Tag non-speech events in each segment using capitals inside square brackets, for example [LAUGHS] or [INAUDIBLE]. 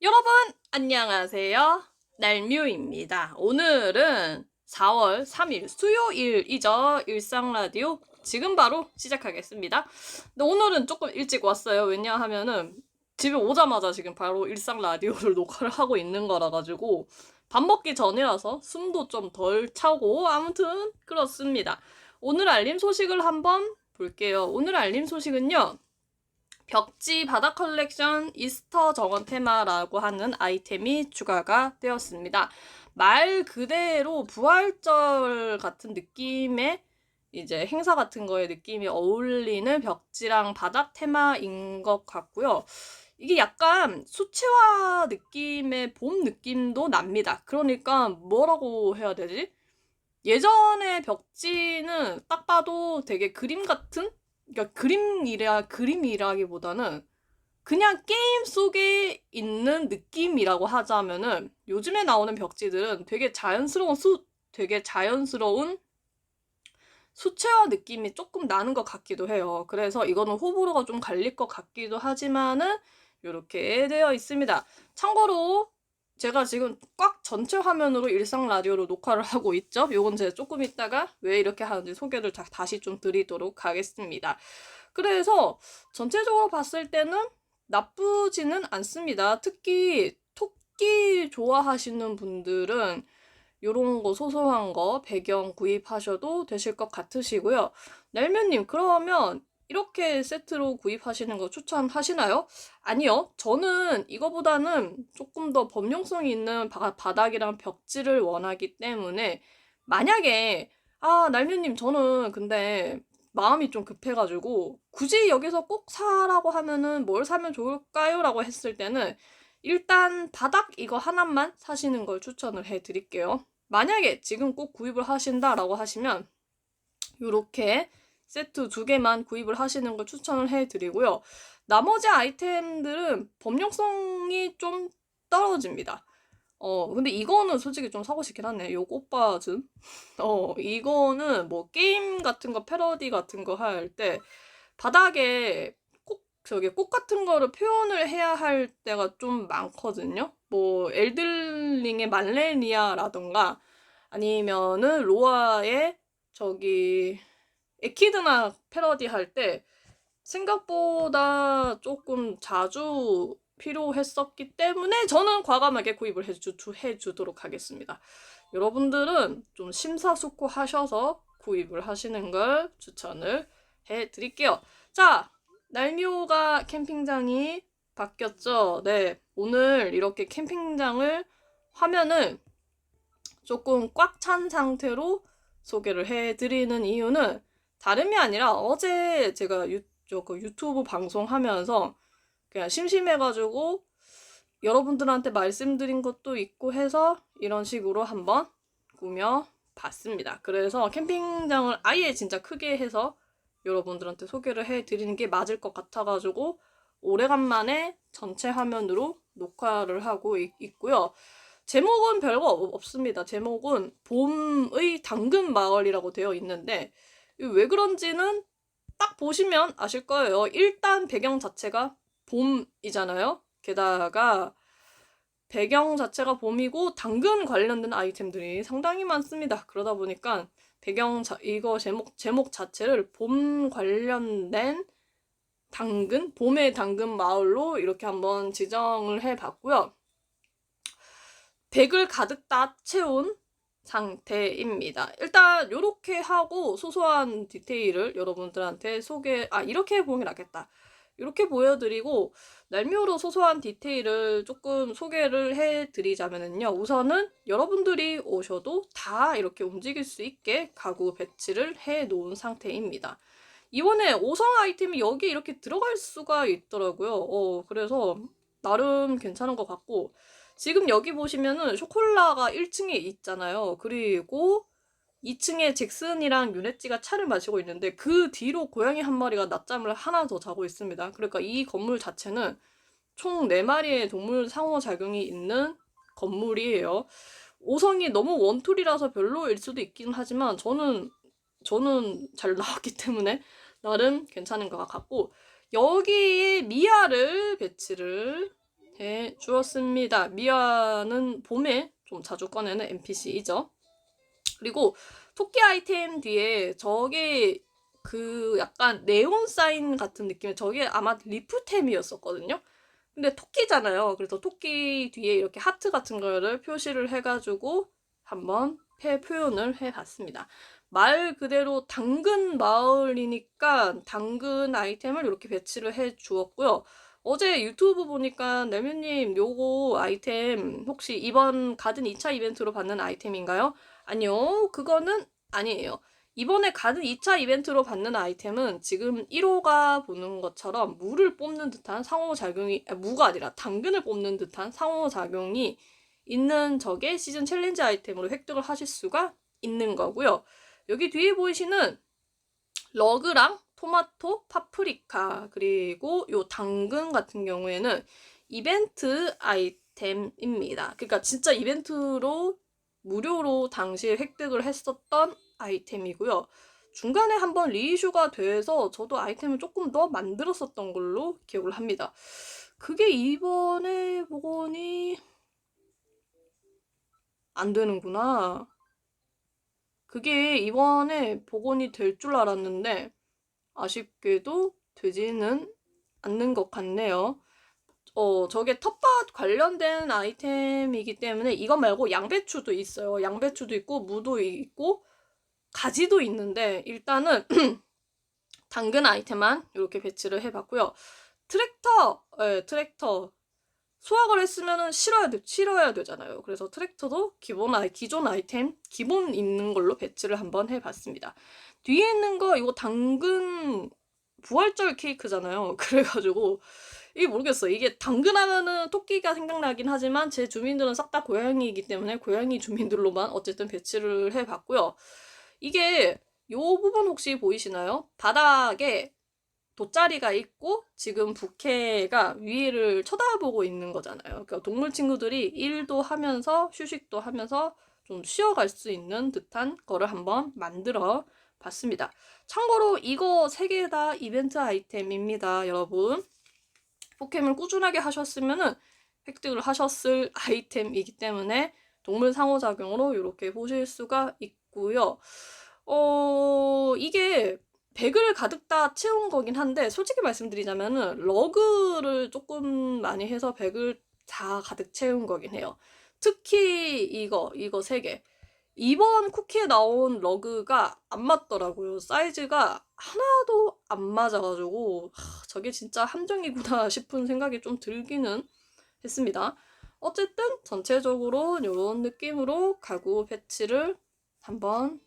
여러분 안녕하세요. 날뮤입니다. 오늘은 4월 3일 수요일이죠. 일상 라디오 지금 바로 시작하겠습니다. 근데 오늘은 조금 일찍 왔어요. 왜냐하면은 집에 오자마자 지금 바로 일상 라디오를 [LAUGHS] 녹화를 하고 있는 거라 가지고 밥 먹기 전이라서 숨도 좀 덜 차고 아무튼 그렇습니다. 오늘 알림 소식을 한번 볼게요. 오늘 알림 소식은요. 벽지 바다 컬렉션 이스터 정원 테마라고 하는 아이템이 추가가 되었습니다. 말 그대로 부활절 같은 느낌의 이제 행사 같은 거에 느낌이 어울리는 벽지랑 바닥 테마인 것 같고요. 이게 약간 수채화 느낌의 봄 느낌도 납니다. 그러니까 뭐라고 해야 되지? 예전의 벽지는 딱 봐도 되게 그림 같은 그러니까 그림이라 그림이라기보다는 그냥 게임 속에 있는 느낌이라고 하자면은 요즘에 나오는 벽지들은 되게 자연스러운 수 되게 자연스러운 수채화 느낌이 조금 나는 것 같기도 해요. 그래서 이거는 호불호가 좀 갈릴 것 같기도 하지만은 이렇게 되어 있습니다. 참고로 제가 지금 꽉 전체 화면으로 일상 라디오로 녹화를 하고 있죠. 요건 제가 조금 있다가 왜 이렇게 하는지 소개를 다, 다시 좀 드리도록 하겠습니다. 그래서 전체적으로 봤을 때는 나쁘지는 않습니다. 특히 토끼 좋아하시는 분들은 요런 거 소소한 거 배경 구입하셔도 되실 것 같으시고요. 넬면님 그러면 이렇게 세트로 구입하시는 거 추천하시나요? 아니요. 저는 이거보다는 조금 더 범용성이 있는 바, 바닥이랑 벽지를 원하기 때문에 만약에 아, 날면님 저는 근데 마음이 좀 급해가지고 굳이 여기서 꼭 사라고 하면은 뭘 사면 좋을까요? 라고 했을 때는 일단 바닥 이거 하나만 사시는 걸 추천을 해드릴게요. 만약에 지금 꼭 구입을 하신다라고 하시면 이렇게 세트 두 개만 구입을 하시는 걸 추천을 해드리고요. 나머지 아이템들은 범용성이 좀 떨어집니다. 어, 근데 이거는 솔직히 좀 사고 싶긴 하네. 요 꽃바 즘. [LAUGHS] 어, 이거는 뭐 게임 같은 거, 패러디 같은 거 할 때 바닥에 꼭, 저기 꽃 같은 거를 표현을 해야 할 때가 좀 많거든요. 뭐, 엘들링의 말레니아라던가 아니면은 로아의 저기 에키드나 패러디 할 때 생각보다 조금 자주 필요했었기 때문에 저는 과감하게 구입을 해주, 해주도록 하겠습니다. 여러분들은 좀 심사숙고하셔서 구입을 하시는 걸 추천을 해드릴게요. 자, 날미호가 캠핑장이 바뀌었죠. 네, 오늘 이렇게 캠핑장을 화면을 조금 꽉 찬 상태로 소개를 해드리는 이유는 다름이 아니라 어제 제가 유, 저그 유튜브 방송하면서 그냥 심심해가지고 여러분들한테 말씀드린 것도 있고 해서 이런 식으로 한번 꾸며 봤습니다. 그래서 캠핑장을 아예 진짜 크게 해서 여러분들한테 소개를 해드리는 게 맞을 것 같아가지고 오래간만에 전체 화면으로 녹화를 하고 있, 고요 제목은 별거 없습니다. 제목은 봄의 당근 마을이라고 되어 있는데 왜 그런지는 딱 보시면 아실 거예요. 일단 배경 자체가 봄이잖아요. 게다가 배경 자체가 봄이고 당근 관련된 아이템들이 상당히 많습니다. 그러다 보니까 배경 자, 이거 제목 제목 자체를 봄 관련된 당근 봄의 당근 마을로 이렇게 한번 지정을 해봤고요. 백을 가득 다 채운 상태입니다. 일단 이렇게 하고 소소한 디테일을 여러분들한테 소개 아 이렇게 보는 게 낫겠다. 이렇게 보여드리고 날묘로 소소한 디테일을 조금 소개를 해드리자면요. 우선은 여러분들이 오셔도 다 이렇게 움직일 수 있게 가구 배치를 해 놓은 상태입니다. 이번에 5성 아이템이 여기 이렇게 들어갈 수가 있더라고요. 어, 그래서 나름 괜찮은 것 같고 지금 여기 보시면은 쇼콜라가 1층에 있잖아요. 그리고 2층에 잭슨이랑 유네찌가 차를 마시고 있는데 그 뒤로 고양이 한 마리가 낮잠을 하나 더 자고 있습니다. 그러니까 이 건물 자체는 총 4마리의 동물 상호작용이 있는 건물이에요. 5성이 너무 원툴이라서 별로일 수도 있긴 하지만 저는 저는 잘 나왔기 때문에 나름 괜찮은 것 같고 여기에 미아를 배치를 해 주었습니다. 미아는 봄에 좀 자주 꺼내는 NPC이죠. 그리고 토끼 아이템 뒤에 저게 그 약간 네온 사인 같은 느낌의 저게 아마 리프템이었었거든요. 근데 토끼잖아요. 그래서 토끼 뒤에 이렇게 하트 같은 거를 표시를 해가지고 한번 해 표현을 해봤습니다. 말 그대로 당근 마을이니까 당근 아이템을 이렇게 배치를 해 주었고요. 어제 유튜브 보니까 내면님 요거 아이템 혹시 이번 가든 2차 이벤트로 받는 아이템인가요? 아니요, 그거는 아니에요. 이번에 가든 2차 이벤트로 받는 아이템은 지금 1호가 보는 것처럼 무를 뽑는 듯한 상호작용이, 아, 무가 아니라 당근을 뽑는 듯한 상호작용이 있는 적의 시즌 챌린지 아이템으로 획득을 하실 수가 있는 거고요. 여기 뒤에 보이시는 러그랑 토마토, 파프리카, 그리고 요 당근 같은 경우에는 이벤트 아이템입니다. 그러니까 진짜 이벤트로 무료로 당시에 획득을 했었던 아이템이고요. 중간에 한번 리이슈가 돼서 저도 아이템을 조금 더 만들었었던 걸로 기억을 합니다. 그게 이번에 보고니 안 되는구나. 그게 이번에 복원이 될 줄 알았는데 아쉽게도 되지는 않는 것 같네요. 어, 저게 텃밭 관련된 아이템이기 때문에 이거 말고 양배추도 있어요. 양배추도 있고 무도 있고 가지도 있는데 일단은 [CLEARS THROAT] 당근 아이템만 이렇게 배치를 해봤고요. 트랙터, 예, 트랙터 수확을 했으면은 실어야 돼, 실어야 되잖아요. 그래서 트랙터도 기본 아이, 기존 아이템, 기본 있는 걸로 배치를 한번 해봤습니다. 뒤에 있는 거 이거 당근 부활절 케이크잖아요. [LAUGHS] 그래가지고 이게 모르겠어요. 이게 당근 하면은 토끼가 생각나긴 하지만 제 주민들은 싹 다 고양이이기 때문에 고양이 주민들로만 어쨌든 배치를 해봤고요. 이게 요 부분 혹시 보이시나요? 바닥에 돗자리가 있고 지금 부캐가 위를 쳐다보고 있는 거잖아요. 그러니까 동물 친구들이 일도 하면서 휴식도 하면서 좀 쉬어갈 수 있는 듯한 거를 한번 만들어 봤습니다. 참고로 이거 세 개 다 이벤트 아이템입니다, 여러분. 포켓을 꾸준하게 하셨으면은 획득을 하셨을 아이템이기 때문에 동물 상호작용으로 이렇게 보실 수가 있고요. 어, 이게 백을 가득 다 채운 거긴 한데 솔직히 말씀드리자면은 러그를 조금 많이 해서 백을 다 가득 채운 거긴 해요. 특히 이거 이거 세 개. 이번 쿠키에 나온 러그가 안 맞더라고요. 사이즈가 하나도 안 맞아가지고 하, 저게 진짜 함정이구나 [LAUGHS] 싶은 생각이 좀 들기는 했습니다. 어쨌든 전체적으로 이런 느낌으로 가구 배치를 한번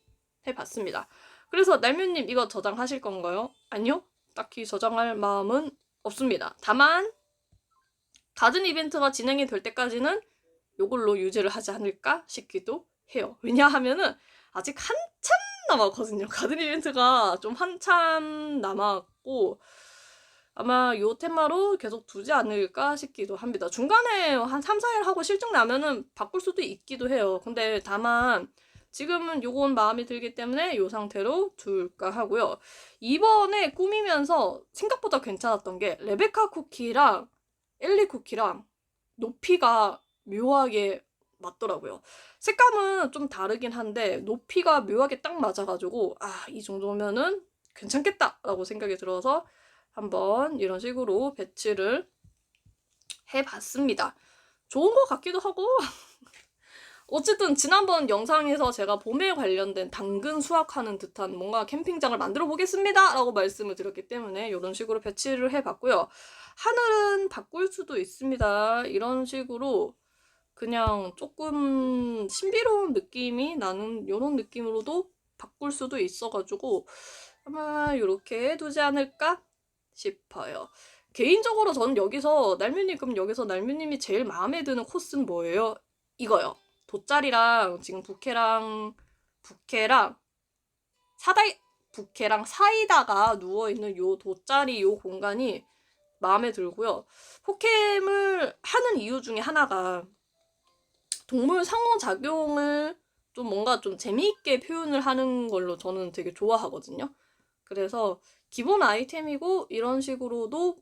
해봤습니다. 그래서 날면님 이거 저장하실 건가요? 아니요. 딱히 저장할 마음은 없습니다. 다만 가든 이벤트가 진행이 될 때까지는 이걸로 유지를 하지 않을까 싶기도 해요. 왜냐하면은 아직 한참 남았거든요. 가든 이벤트가 좀 한참 남았고 아마 요 테마로 계속 두지 않을까 싶기도 합니다. 중간에 한 3, 4일 하고 실증 나면은 바꿀 수도 있기도 해요. 근데 다만 지금은 요건 마음에 들기 때문에 요 상태로 둘까 하고요. 이번에 꾸미면서 생각보다 괜찮았던 게 레베카 쿠키랑 엘리 쿠키랑 높이가 묘하게 맞더라고요. 색감은 좀 다르긴 한데 높이가 묘하게 딱 맞아가지고 아 이 정도면은 괜찮겠다라고 생각이 들어서 한번 이런 식으로 배치를 해봤습니다. 좋은 것 같기도 하고 어쨌든 지난번 영상에서 제가 봄에 관련된 당근 수확하는 듯한 뭔가 캠핑장을 만들어 보겠습니다 라고 말씀을 드렸기 때문에 이런 식으로 배치를 해봤고요. 하늘은 바꿀 수도 있습니다. 이런 식으로 그냥 조금 신비로운 느낌이 나는 이런 느낌으로도 바꿀 수도 있어가지고 아마 이렇게 두지 않을까 싶어요. 개인적으로 저는 여기서 날뮤님 그럼 여기서 날뮤님이 제일 마음에 드는 코스는 뭐예요? 이거요. 돗자리랑 지금 부캐랑 부캐랑 사다 부캐랑 사이다가 누워 있는 요 돗자리 요 공간이 마음에 들고요. 포캠을 하는 이유 중에 하나가 동물 상호 작용을 좀 뭔가 좀 재미있게 표현을 하는 걸로 저는 되게 좋아하거든요. 그래서 기본 아이템이고 이런 식으로도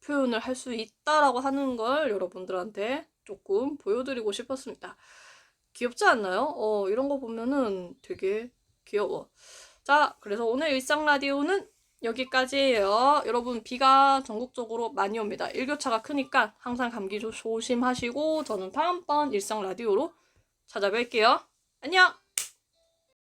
표현을 할 수 있다라고 하는 걸 여러분들한테 조금 보여드리고 싶었습니다. 귀엽지 않나요? 어, 이런 거 보면은 되게 귀여워. 자, 그래서 오늘 일상 라디오는 여기까지예요. 여러분, 비가 전국적으로 많이 옵니다. 일교차가 크니까 항상 감기 조- 조심하시고, 저는 다음번 일상 라디오로 찾아뵐게요. 안녕!